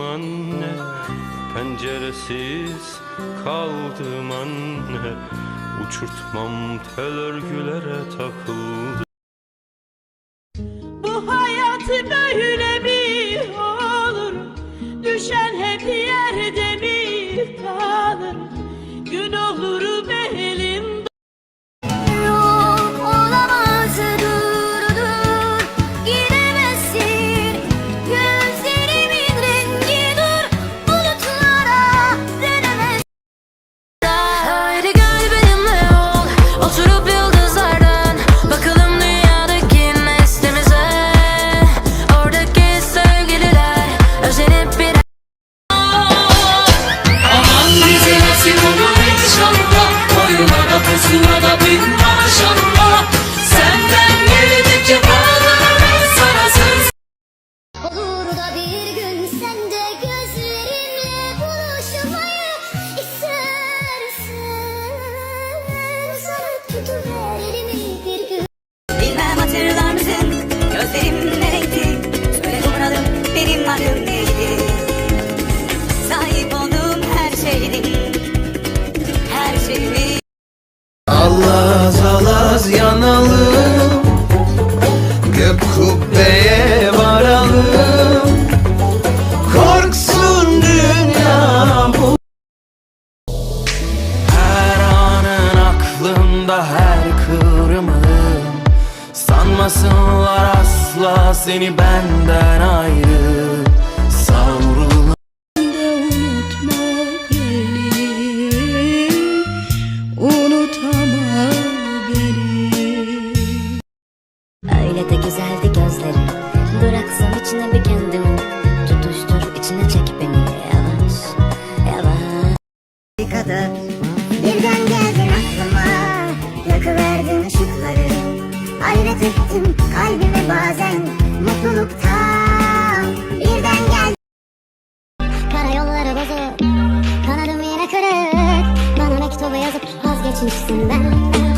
anne Penceresiz kaldım anne Uçurtmam tel örgülere takıldı Bu hayat böyle mi olur? Düşen hep yerde mi kalır? Gün olur to do seni benden ayrı. Savrulan unutma beni Unutama beni Öyle de güzeldi gözlerin. Bıraksam içine bir kendimi. Tutuştur içine çek beni. Yavaş yavaş. Kadar. Birden geldin aklıma. Yakıverdin ışıkları. Hayret ettim kalbime bazen Mutluluktan Birden geldin Karayolları bozuk Kanadım yine kırık. Bana mektubu yazıp vazgeçmişsin ben